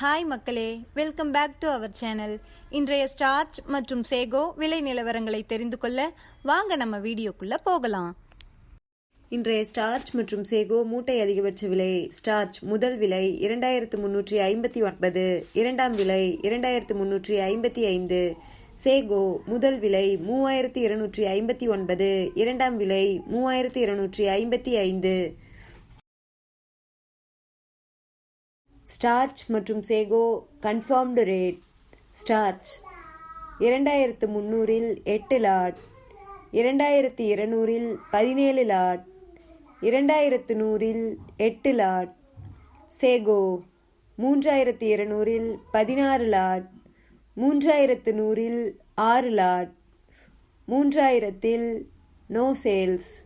Hi மக்களே. Welcome back to our channel இன்றைய starch மற்றும் சேகோ விலை நிலவரங்களை தெரிந்து கொள்ள வாங்க நம்ம வீடியோக்குள்ள போகலாம். இன்றைய ஸ்டார்ச் மற்றும் சேகோ மூட்டை அதிகபட்ச விலை ஸ்டார்ச் முதல் விலை இரண்டாயிரத்து முன்னூற்றி ஐம்பத்தி ஒன்பது இரண்டாம் விலை இரண்டாயிரத்து முன்னூற்றி ஐம்பத்தி ஐந்து சேகோ முதல் விலை மூவாயிரத்தி இருநூற்றி ஐம்பத்தி ஒன்பது இரண்டாம் விலை மூவாயிரத்தி இருநூற்றி ஐம்பத்தி ஐந்து ஸ்டார்ச் மற்றும் சேகோ கன்ஃபார்ம்டு ரேட் ஸ்டார்ச். இரண்டாயிரத்து முந்நூறில் எட்டு லாட். இரண்டாயிரத்து இருநூறில் பதினேழு லாட். இரண்டாயிரத்து நூறில் எட்டு லாட். சேகோ. மூன்றாயிரத்து இருநூறில் பதினாறு லாட். மூன்றாயிரத்து நூறில் ஆறு lot. மூன்றாயிரத்தில் no sales.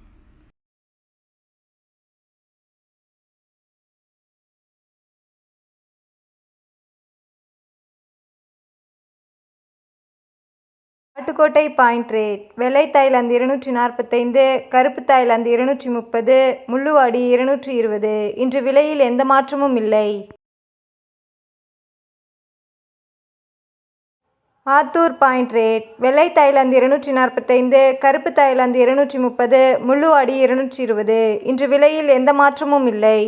Attukottai point rate. வெள்ளை தாய்லாந்து இருநூற்றி நாற்பத்தைந்து கருப்பு தாய்லாந்து இருநூற்றி முப்பது முள்ளுவாடி இருநூற்றி இருபது. இன்று விலையில் எந்த மாற்றமும் இல்லை. Attur point rate. வெள்ளை தாய்லாந்து இருநூற்றி நாற்பத்தைந்து கருப்பு தாய்லாந்து இருநூற்றி முப்பது முள்ளுவாடி இருநூற்றி இருபது. இன்று விலையில் எந்த மாற்றமும் இல்லை.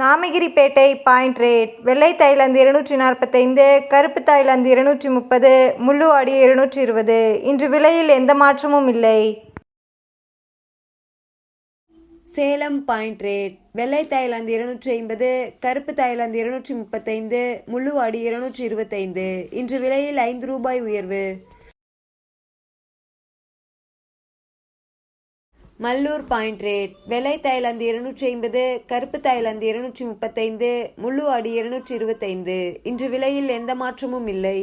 நாமகிரிப்பேட்டை பாயிண்ட் ரேட் வெள்ளை தாய்லாந்து இருநூற்றி நாற்பத்தைந்து கருப்பு தாய்லாந்து இருநூற்றி முப்பது முள்ளுவாடி இருநூற்றி இருபது. இன்று விலையில் எந்த மாற்றமும் இல்லை. சேலம் பாயிண்ட் ரேட் வெள்ளை தாய்லாந்து இருநூற்றி ஐம்பது கருப்பு தாய்லாந்து இருநூற்றி முப்பத்தைந்து முள்ளுவாடி இருநூற்றி இருபத்தைந்து. இன்று விலையில் ஐந்து ரூபாய் உயர்வு. Mallur point rate. வெள்ளை தாய்லாந்து இருநூற்றி ஐம்பது கருப்பு தாய்லாந்து இருநூற்றி முப்பத்தைந்து முள்ளுவாடி இருநூற்றி இருபத்தைந்து. இன்று விலையில் எந்த மாற்றமும் இல்லை.